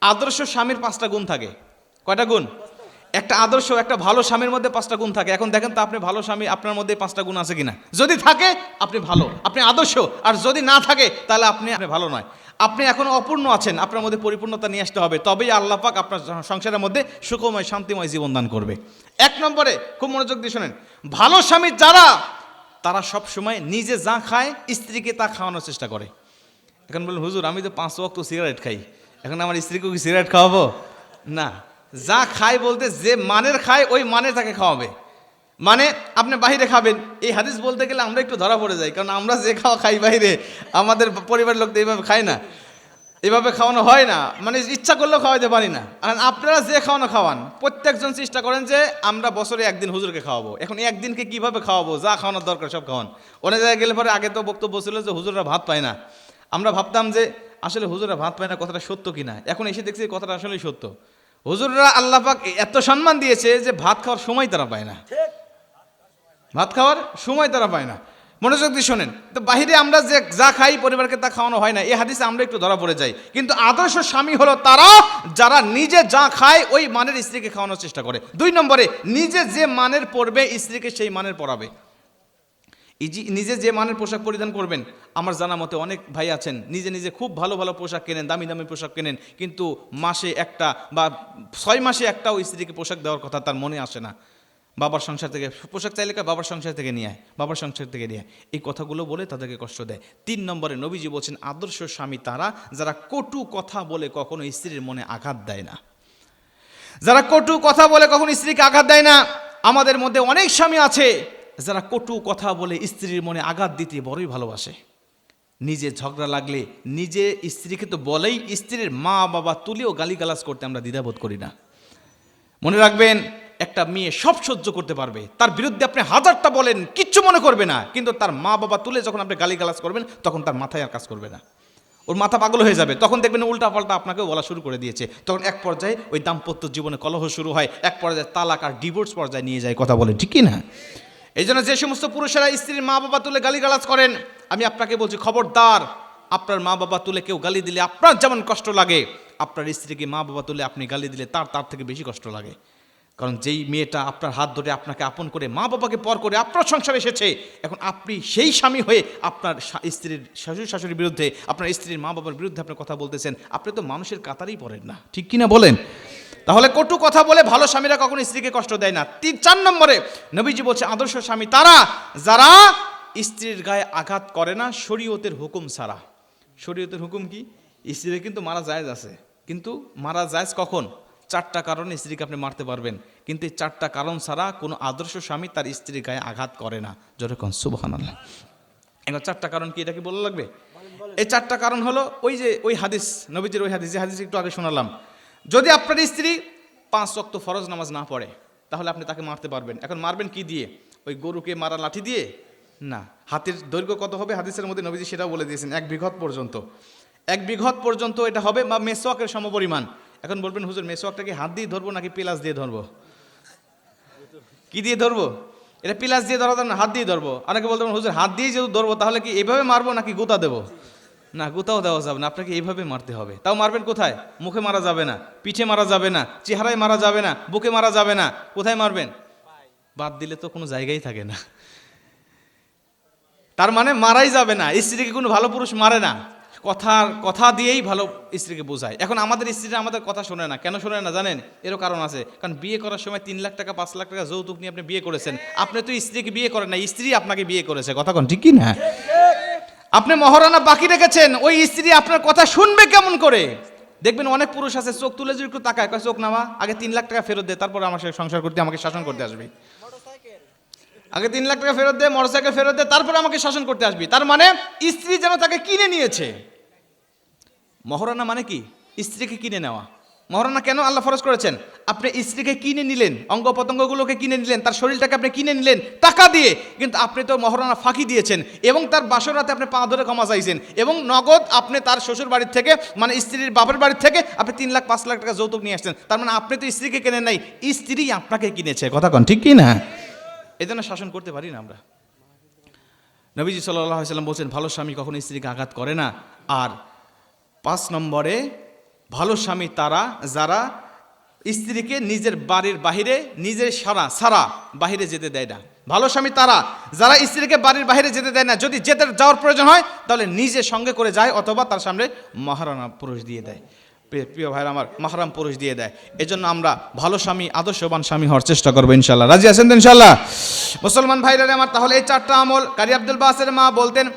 আদর্শ স্বামীর পাঁচটা গুণ থাকে। কয়টা গুণ? একটা আদর্শ, একটা ভালো স্বামীর মধ্যে পাঁচটা গুণ থাকে। এখন দেখেন তো আপনি ভালো স্বামী, আপনার মধ্যে পাঁচটা গুণ আছে কিনা। যদি থাকে, আপনি ভালো, আপনি আদর্শ। আর যদি না থাকে, তাহলে আপনি আপনি ভালো নয়। আপনি এখন অপূর্ণ আছেন, আপনার মধ্যে পরিপূর্ণতা নিয়ে আসতে হবে। তবেই আল্লাহ পাক আপনার সংসারের মধ্যে সুখময়, শান্তিময় জীবন দান করবে। এক নম্বরে, খুব মনোযোগ দিয়ে শোনেন, ভালো স্বামী যারা, তারা সব সময় নিজে যা খায়, স্ত্রীকে তা খাওয়ানোর চেষ্টা করে। এখন বলুন, হুজুর, আমি তো পাঁচ ওয়াক্ত সিগারেট খাই। এখন আমার স্ত্রীকে কি সিগারেট খাওয়াবো? না। যা খায় বলতে যে মানের খায়, ওই মানের তাকে খাওয়াবে। মানে আপনি বাইরে খাবেন। এই হাদিস বলতে গেলে আমরা একটু ধরা পড়ে যাই, কারণ আমরা যে খাওয়া খাই বাইরে, আমাদের পরিবারের লোক এইভাবে খায় না। এভাবে খাওয়ানো হয় না। মানে ইচ্ছা করলেও খাওয়াইতে পারি না। আর আপনারা যে খাওয়ানো খাওয়ান, প্রত্যেকজন চেষ্টা করেন যে আমরা বছরে একদিন হুজুরকে খাওয়াবো। এখন একদিনকে কীভাবে খাওয়াবো? যা খাওয়ানোর দরকার সব খাওয়ান। অনেক জায়গায় গেলে পরে আগে তো বক্তব্য ছিল যে হুজুররা ভাত পায় না। আমরা ভাবতাম যে আসলে হুজুররা ভাত পায় না কথাটা সত্য কিনা? এখন এসে দেখছি কথাটা আসলেই সত্য। হুজুররা আল্লাহ পাক এত সম্মান দিয়েছে যে ভাত খাওয়ার সময় তারা পায় না। ভাত খাওয়ার সময় তারা পায় না। মনোযোগ দিয়ে শোনেন তো বাহিরে আমরা যে যা খাই পরিবারকে তা খাওয়ানো হয় না এই হাদিসে আমরা একটু ধরা পড়ে যাই। কিন্তু আদর্শ স্বামী হলো তারা যারা নিজে যা খায় ওই মানের স্ত্রীকে খাওয়ানোর চেষ্টা করে। দুই নম্বরে নিজে যে মানের পরবে স্ত্রীকে সেই মানের পরাবে ইজি নিজে যে মানের পোশাক পরিধান করবেন, আমার জানা মতে অনেক ভাই আছেন, নিজে নিজে খুব ভালো ভালো পোশাক কেনেন, দামি দামি পোশাক কেনেন, কিন্তু মাসে একটা বা ছয় মাসে একটাও স্ত্রীকে পোশাক দেওয়ার কথা তার মনে আসে না। বাবার সংসার থেকে, পোশাক চাইলে বাবার সংসার থেকে নিয়ে আয়, বাবার সংসার থেকে নিয়ে। এই কথাগুলো বলে তাদেরকে কষ্ট দেয়। তিন নম্বরে নবীজি বলছেন, আদর্শ স্বামী তারা, যারা কটু কথা বলে কখনো স্ত্রীর মনে আঘাত দেয় না। যারা কটু কথা বলে কখনো স্ত্রীকে আঘাত দেয় না। আমাদের মধ্যে অনেক স্বামী আছে যারা কটু কথা বলে স্ত্রীর মনে আঘাত দিতে বড়ই ভালোবাসে। নিজে ঝগড়া লাগলে নিজে স্ত্রীকে তো বলেই স্ত্রীর মা বাবা তুলেও গালিগালাজ করতে আমরা দ্বিধাবোধ করি না। মনে রাখবেন, একটা মেয়ে সব সহ্য করতে পারবে। তার বিরুদ্ধে আপনি হাজারটা বলেন, কিচ্ছু মনে করবে না। কিন্তু তার মা বাবা তুলে যখন আপনি গালিগালাজ করবেন, তখন তার মাথায় আর কাজ করবে না। ওর মাথা পাগল হয়ে যাবে। তখন দেখবেন উল্টা পাল্টা আপনাকেও বলা শুরু করে দিয়েছে। তখন এক পর্যায়ে ওই দাম্পত্য জীবনে কলহ শুরু হয়। এক পর্যায়ে তালাক আর ডিভোর্স পর্যায়ে নিয়ে যায় কথা বলে। ঠিক কি না? এই জন্য যে সমস্ত পুরুষেরা স্ত্রীর মা বাবা তুলে গালিগালাজ করেন, আমি আপনাকে বলছি, খবরদার, আপনার মা বাবা তুলে কেউ গালি দিলে আপনার যেমন কষ্ট লাগে, আপনার স্ত্রীকে মা বাবা তুলে আপনি গালি দিলে তার তার থেকে বেশি কষ্ট লাগে। কারণ যেই মেয়েটা আপনার হাত ধরে আপনাকে আপন করে মা বাবাকে পর করে আপনার সংসারে এসেছে, এখন আপনি সেই স্বামী হয়ে আপনার স্ত্রীর শাশুড়ি শাশুড়ির বিরুদ্ধে, আপনার স্ত্রীর মা বাবার বিরুদ্ধে আপনি কথা বলতেছেন, আপনি তো মানুষের কাতারেই পড়েন না। ঠিক কিনা বলেন? তাহলে কটু কথা বলে ভালো স্বামীরা কখনো স্ত্রীকে কষ্ট দেয় না। তিন চার নম্বরে নবীজি বলছে আদর্শ স্বামী তারা যারা স্ত্রীর গায়ে আঘাত করে না শরীয়তের হুকুম ছাড়া। শরীয়তের হুকুম কি? স্ত্রীর কিন্তু মারা যায় আছে। কিন্তু মারা যায় কখন? চারটা কারণে স্ত্রীকে আপনি মারতে পারবেন। কিন্তু এই চারটা কারণ ছাড়া কোনো আদর্শ স্বামী তার স্ত্রীর গায়ে আঘাত করে না। যেরকম সুবহান আল্লাহ এবার চারটা কারণ কি এটা কি বলা লাগবে? এই চারটা কারণ হলো ওই যে ওই হাদিস নবীজির ওই হাদিস যে হাদিস একটু আগে শোনালাম। যদি আপনার স্ত্রী পাঁচ রক্ত ফরজ নামাজ না পড়ে, তাহলে আপনি তাকে মারতে পারবেন। এখন মারবেন কি দিয়ে? ওই গরুকে মারা লাঠি দিয়ে? না। হাতের দৈর্ঘ্য কত হবে? হাদিসের মধ্যে নবীজি সেটাও বলে দিয়েছেন, এক বিঘত পর্যন্ত। এক বিঘত পর্যন্ত এটা হবে বা মেসোয়াকের সমপরিমাণ। এখন বলবেন, হুজুর মেসোয়াকটাকে হাত দিয়ে ধরবো নাকি পেলাস দিয়ে ধরবো? কি দিয়ে ধরবো? এটা পিলাস দিয়ে ধরা হাত দিয়ে ধরবো। অনেকে বলতে হুজুর, হাত দিয়ে যেহেতু ধরবো, তাহলে কি এভাবে মারবো নাকি গুতা দেবো? না, গুতাও দেওয়া যাবে না, আপনাকে এইভাবে মারতে হবে। তাও মারবেন কোথায়? মুখে মারা যাবে না, পিঠে মারা যাবে না, চেহারায় মারা যাবে না, বুকে মারা যাবে না, কোথায় মারবেন? বাদ দিলে তো কোনো জায়গাই থাকে না। তার মানে মারাই যাবে না, স্ত্রীকে কোনো ভালো পুরুষ মারে না। কথার কথা দিয়েই ভালো স্ত্রীকে বোঝায়। এখন আমাদের স্ত্রীরা আমাদের কথা শোনে না। কেন শোনে না জানেন? এরও কারণ আছে। কারণ বিয়ে করার সময় তিন লাখ টাকা, পাঁচ লাখ টাকা যৌতুক নিয়ে আপনি বিয়ে করেছেন। আপনি তো স্ত্রীকে বিয়ে করেন না স্ত্রী আপনাকে বিয়ে করেছে। কথা কোন, ঠিক কি না? আপনি মহারানা বাকি রেখেছেন ওই স্ত্রী আপনার কথা শুনবে কেমন করে? দেখবেন অনেক পুরুষ আছে চোখ তুলে যদি একটু তাকায় কয় চোখ নামা আগে তিন লাখ টাকা ফেরত দে তারপর আমার সাথে সংসার করতে আমাকে শাসন করতে আসবে। আগে তিন লাখ টাকা ফেরত দে মোটরসাইকেল ফেরত দে তারপর আমাকে শাসন করতে আসবি। তার মানে স্ত্রী যেন তাকে কিনে নিয়েছে। মহারানা মানে কি? স্ত্রীকে কিনে নেওয়া। মহারানা কেন আল্লাহ ফরজ করেছেন? আপনি স্ত্রীকে কিনে নিলেন অঙ্গ প্রত্যঙ্গগুলোকে কিনে নিলেন, তার শরীরটাকে আপনি কিনে নিলেন, টাকা দিয়ে, কিন্তু আপনি তো মহারানা ফাঁকি দিয়েছেন এবং তার বাসর রাতে আপনি পা ধরে ক্ষমা চাইছেন এবং নগদ আপনি তার শ্বশুর বাড়ির থেকে মানে স্ত্রীর বাপের বাড়ির থেকে আপনি তিন লাখ, পাঁচ লাখ টাকা যৌতুক নিয়ে আসছেন। তার মানে আপনি তো স্ত্রীকে কেনেন নাই, স্ত্রী আপনাকে কিনেছে। কথা কন, ঠিক কি না এই জন্য শাসন করতে পারি না আমরা। নবীজি সাল্লাহ সাল্লাম বলছেন, ভালো স্বামী কখনো স্ত্রীকে আঘাত করে না। আর পাঁচ নম্বরে ভালো স্বামী তারা, যারা স্ত্রীকে নিজের বাড়ির বাহিরে, নিজের সারা সারা বাহিরে যেতে দেয় না। ভালো স্বামী তারা, যারা স্ত্রীকে বাড়ির বাইরে যেতে দেয় না, যদি যেতে যাওয়ার প্রয়োজন হয়, তাহলে নিজে সঙ্গে করে যায় অথবা তার সামনে মহারানা পুরুষ দিয়ে দেয়। প্রিয়- ভাইরা আমার, মাহারাম পুরুষ দিয়ে দেয়। এজন্য আমরা ভালো স্বামী, আদর্শবান স্বামী হওয়ার চেষ্টা করব ইনশাল্লাহ রাজি আছেন তো ইনশাল্লাহ মুসলমান ভাইরা আমার, তাহলে এই চারটা আমল, কারি আব্দুল বাসের মা বলতেন